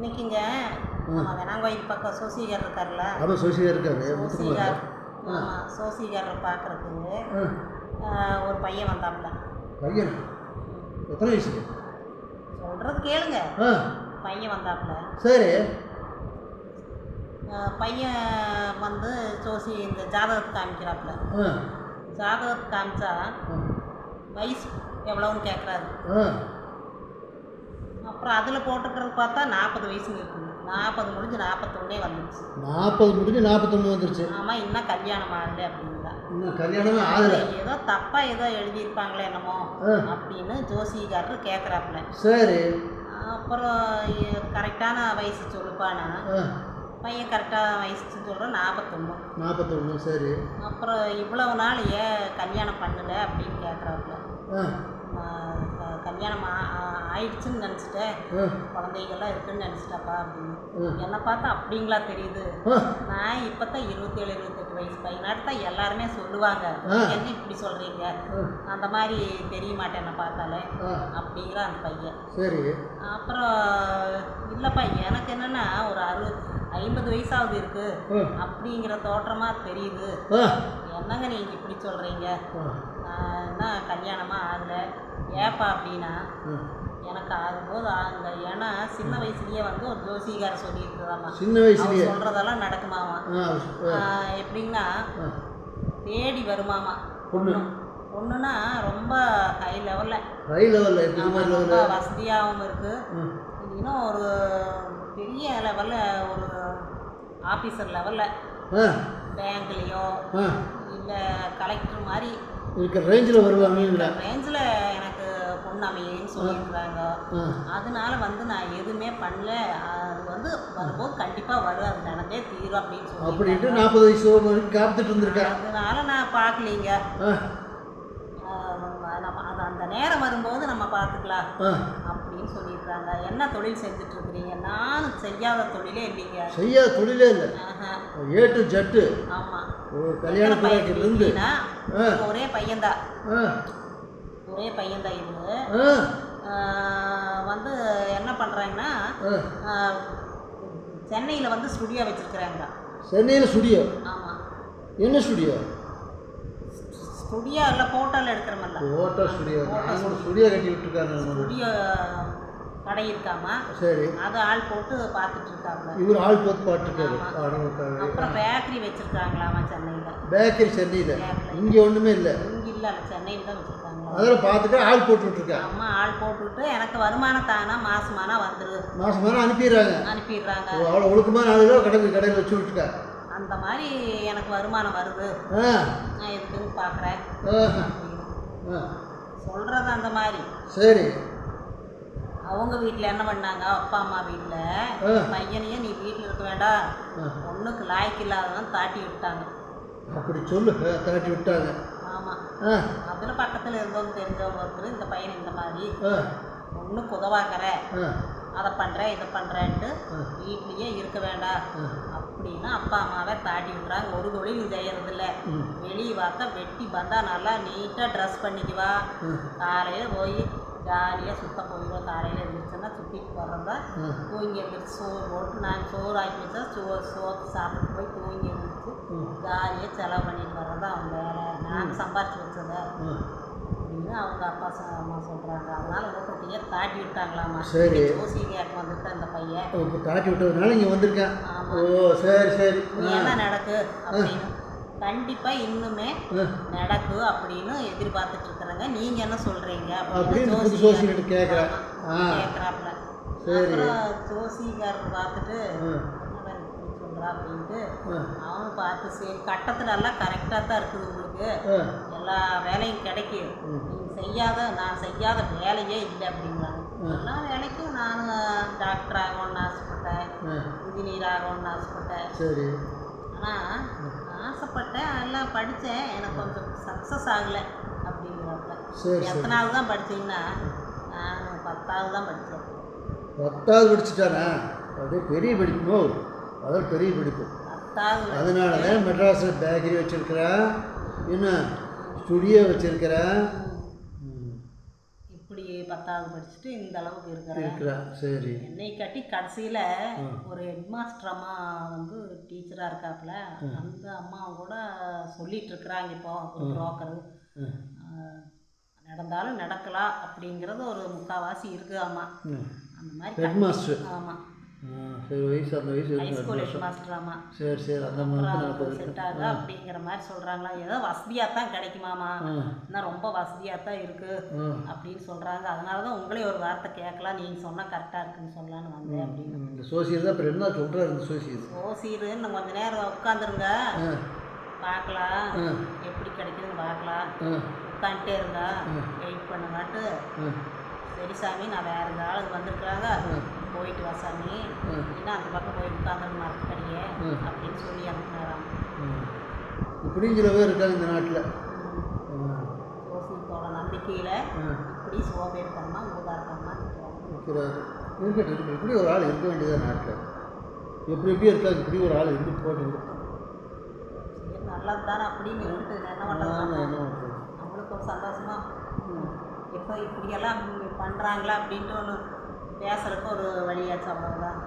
இன்னைக்குங்க? நம்ம வெனாங்கோயில் பக்கம் சோசிகார் இருக்கார்ல அவன் சோசியாக இருக்காரு சோசிகார் சோசிகாரை பார்க்குறதுக்கு ஒரு பையன் வந்தாப்புல. பையன்? எத்தனை வயசு சொல்கிறது கேளுங்க. பையன் வந்தாப்புல. சரி. பையன் வந்து சோசி இந்த ஜாதகத்தை காமிக்கிறாப்புல. ஜாதகத்தை காமிச்சா வயசு எவ்வளோன்னு கேட்குறாரு அப்புறம் அதில் போட்டுக்கிறது பார்த்தா நாற்பது வயசுன்னு இருக்குது நாற்பது முடிஞ்சு நாற்பத்தொன்னே வந்துடுச்சு நாற்பது முடிஞ்சு நாற்பத்தொன்று வந்துருச்சு. ஆமாம் இன்னும் கல்யாணம் ஆகலை அப்படிங்களா இன்னும் கல்யாணமே ஆகலை. ஏதோ தப்பா ஏதோ எழுதியிருப்பாங்களே என்னமோ. அப்படின்னு ஜோசிகாரர் கேட்குறாப்புல சரி. அப்புறம் கரெக்டான வயசு சொல்லுப்பானா? பையன் கரெக்டான வயசு சொல்கிறோம் நாற்பத்தொன்று நாற்பத்தொன்று சரி. அப்புறம் இவ்வளவு நாள் ஏன் கல்யாணம் பண்ணல அப்படின்னு கேட்குறாப்புல கல்யாணம் ஆயிடுச்சுன்னு நினச்சிட்டேன். குழந்தைகள்லாம் இருக்குன்னு நினச்சிட்டாப்பா அப்படின்னு. என்னை பார்த்தா அப்படிங்களா தெரியுது. நான் இப்போ தான் இருபத்தேழு இருபத்தெட்டு வயசு பையனாட்டு தான் எல்லாருமே சொல்லுவாங்க. நீங்க என்ன இப்படி சொல்கிறீங்க அந்த மாதிரி தெரிய மாட்டேன் என்னை பார்த்தாலே. அப்படிங்கிற அந்த பையன். சரி. அப்புறம் இல்லைப்பா எனக்கு என்னென்னா ஒரு அறுபது ஐம்பது வயசாவது இருக்கு. அப்படிங்கிற தோற்றமாக தெரியுது. என்னங்க நீங்கள் இப்படி சொல்கிறீங்க ஆ. என்ன கல்யாணமாக ஆகலை. ஏப்பா அப்படின்னா. எனக்கு ஆகும்போது ஆகுங்க. ஏன்னா சின்ன வயசுலயே வந்து ஒரு ஜோசிகார் சொல்லியிருக்குதாம்மா சின்ன வயசுலயே? அவர் சொல்கிறதெல்லாம் நடக்குமாமா எப்படின்னா. தேடி வருமாமா பொண்ணு பொண்ணுன்னா ரொம்ப ஹை லெவலில் ஹை லெவலில் ரொம்ப வசதியாகவும் இருக்குது இன்னும் ஒரு பெரிய லெவலில் ஒரு ஆஃபீஸர் லெவலில் பேங்க்லேயோ இல்லை கலெக்டர் மாதிரி. இருக்கிற ரேஞ்சில் வருவாங்கங்கிற ரேஞ்சில் எனக்கு பொண்ணு அமையன்னு சொல்லியிருக்கிறாங்க. அதனால வந்து நான் எதுவுமே பண்ணல. அது வந்து வரும்போது கண்டிப்பாக வரும். அது நடந்தே தீரும் அப்படின்னு சொல்லி அப்படின்ட்டு நாற்பது வயசு வரைக்கும் காத்துட்டு இருந்திருக்கேன் அதனால நான் பார்க்கலீங்க. நம்ம அது அந்த நேரம் வரும்போது நம்ம பார்த்துக்கலாம் அப்படின்னு சொல்லியிருக்காங்க என்ன தொழில் செஞ்சுட்டு இருக்கிறீங்க நானும் செய்யாத தொழிலே இல்லைங்க. செய்யாத தொழிலே இல்லை. A to Z. ஆமாம் ஒரு கல்யாண ஆ. ஒரே பையன்தான். ஒரே பையன்தான் இது ஆ. ஆஹ் வந்து என்ன பண்ணுறாங்கன்னா சென்னையில் வந்து ஸ்டுடியோ வச்சுருக்குறாங்க. சென்னையில் ஸ்டுடியோ? ஆமாம் என்ன ஸ்டுடியோ? ஸ்டுடியோ இல்லை ஃபோட்டோவில் எடுக்கிறமல்ல. Otto studio. நான் கூட ஸ்டுடியோ. கட்டி விட்டுருக்காங்க நம்ம ஸ்டுடியோ கடை இருக்காமா. சரி. அது ஆள் போட்டு பார்த்துட்டு இருக்காங்க இவர் ஆள் பாட்டுருக்காரு ஆமா. அப்புறம் பேக்கரி வச்சுருக்காங்களாமா சென்னையில். பேக்கரி சென்னையில். இங்கே ஒன்றுமே இல்லை. இங்கே இல்லை சென்னையில் தான் வச்சுருக்காங்களா அதில் பார்த்துட்டு ஆள் போட்டு விட்ருக்கேன் அம்மா ஆள் போட்டுவிட்டு எனக்கு வருமானம் தானா மாசமானா வந்துரு மாதம் மாதம் அனுப்பிடுறாங்க. அனுப்பிடுறாங்க. அவ்வளோ ஒழுக்கமான ஆளுகளை கடைக்கு கடையில் வச்சு விட்டுருக்கேன் அந்த மாதிரி எனக்கு வருமானம் வருது. நான் எதுக்குன்னு பார்க்குறேன். சொல்கிறது அந்த மாதிரி. சரி. அவங்க வீட்டில் என்ன பண்ணாங்க? அப்பா அம்மா. வீட்டில் பையனையும் நீ வீட்டில் இருக்க வேண்டாம். பொண்ணுக்கு லாய்க்கு இல்லாதவன் தாட்டி விட்டாங்க. அப்படி சொல்லு தாட்டி விட்டாங்க. அதில் பக்கத்தில் இருந்தவங்க தெரிஞ்சவங்க ஒருத்தர் இந்த பையன் இந்த மாதிரி பொண்ணுக்கு உதவாக்கிற அதை பண்ணுறேன் இதை பண்ணுறேன்ட்டு. வீட்லேயே இருக்க வேண்டாம். அப்படின்னு அப்பா அம்மாவை தாட்டி விட்றாங்க ஒரு தொழில் செய்யறதில்ல. வெளியே பார்த்தா வெட்டி வந்தா நல்லா நீட்டாக ட்ரெஸ் பண்ணிக்குவா. காலையில் போய் ஜாலியாக சுத்த போயிடுவோம் காலையில் எழுந்திரிச்சோன்னா சுற்றிட்டு போகிறதா ம். தூங்கி எழுந்திரிச்சு சோறு போட்டு நாங்கள் சோறு ஆக்கி வச்சா சோறு சோறு சாப்பிட்டு போய் தூங்கி எழுந்திரிச்சு ம். ஜாலியாக செலவு பண்ணிட்டு வர்றது அவங்க வேலை. நாங்கள் சம்பாரிச்சு வச்சதை. அப்படின்னு அவங்க அப்பா அம்மா சொல்கிறாங்க அதனால ஊட்டத்தையே தாட்டி விட்டாங்களாமா? சரி. ஓசிக்காக்கு வந்துட்டு அந்த பையன். தாட்டி விட்டதுனால இங்கே வந்திருக்கேன். ஓ சரி சரி. என்ன நடக்கு அப்படின்னு. கண்டிப்பாக இன்னுமே. நடக்கு அப்படின்னு எதிர்பார்த்துட்டு இருக்கிறாங்க. நீங்கள் என்ன சொல்கிறீங்க அப்படின்னு கேட்குறேன் ஆ. கேட்குறாப்புல. அப்புறம் ஜோசிகாரர் பார்த்துட்டு சொல்கிறா அப்படின்ட்டு ஆ. அவன் பார்த்து சரி கட்டத்துல எல்லாம் கரெக்டாக தான் இருக்குது உங்களுக்கு. எல்லா வேலையும் கிடைக்கும். நீங்கள் செய்யாத நான் செய்யாத வேலையே இல்லை அப்படிங்கிறாங்க எல்லா வேலைக்கும் நான் டாக்டர் ஆகணும்னு ஆசைப்பட்டேன். இன்ஜினியர் ஆகணும்னு ஆசைப்பட்டேன். சரி. ஆனால் ஆசைப்பட்டேன் எல்லாம் படித்தேன். எனக்கு கொஞ்சம் சக்ஸஸ் ஆகலை அப்படிங்கிறாப்புல. எத்தனாவது தான் படிச்சீங்கன்னா நான் பத்தாவது தான் படித்தேன். பத்தாவது படிச்சுட்டானே அப்படியே பெரிய படிப்புமோ அதான் பெரிய படிப்பு. அதனால தான் மெட்ராஸில் பேக்கரி வச்சுருக்கிறேன் என்ன ஸ்டுடியோ வச்சுருக்கிறேன் இப்படி பத்தாவது படிச்சுட்டு இந்த அளவுக்கு இருக்கிறேன் இருக்கிறா சரி. என்னை கட்டி கடைசியில் ஒரு ஹெட் மாஸ்டர் அம்மா வந்து டீச்சராக இருக்காப்புல அந்த அம்மா கூட சொல்லிட்டு இருக்கிறாங்க இப்போ ஒரு புரோக்கரு. நடந்தாலும் நடக்கலாம் அப்படிங்கிறது ஒரு முக்கால்வாசி இருக்குது ஆமா ம் அந்த மாதிரி ஹெட் மாஸ்டர் ஆமாம் சரி வயசு அந்த வயசு சரி சரி அந்த மாதிரி அப்படிங்கிற மாதிரி சொல்கிறாங்களா ஏதோ வசதியாக தான் கிடைக்குமாமா இன்னும் ரொம்ப வசதியாக தான் இருக்குது அப்படின்னு சொல்கிறாங்க அதனால தான் உங்களே ஒரு வார்த்தை கேட்கலாம். நீங்கள் சொன்னால் கரெக்டாக இருக்குன்னு சொல்லலான்னு வந்தேன் அப்படின்னு. இந்த சோசியல் தான் அப்புறம் என்ன சொல்கிறாரு இந்த சோசியல். ஓசீரு இன்னும் கொஞ்ச நேரம் உட்காந்துருங்க பார்க்கலாம். எப்படி கிடைக்குதுன்னு பார்க்கலாம். உட்காந்துட்டே இருங்க வெயிட் பண்ணுங்காட்டு ஆ. சரி சாமி நான் வேற ஆளுங்க வந்திருக்கிறாங்க போயிட்டு வா சாமி. இன்னும் அந்த பக்கம் போய் உட்காந்துருங்க மரத்துக்கடியே அப்படின்னு சொல்லி அனுப்புனாராம். இப்படிங்கிறவே இருக்காங்க இந்த நாட்டில். ஓசியத்தோட நம்பிக்கையில் இப்படி ஊதாரத்தனமா நிற்கிறாங்க இருக்கிறாரு. இருக்கட்டும் இப்படி ஒரு ஆள் இருக்க வேண்டியதான் நாட்டில்? எப்படி எப்படி இருக்காங்க? இப்படி ஒரு ஆள் இருந்து போட்டு நல்லது தானே அப்படின்னு இருந்துட்டு என்ன பண்ணுறது நம்மளுக்கு ஒரு சந்தோஷமா. இப்போ இப்படியெல்லாம் பண்ணுறாங்களா அப்படின்ட்டு ஒன்று பேசுறதுக்கு ஒரு வழியாச்சு அவ்வளோதான்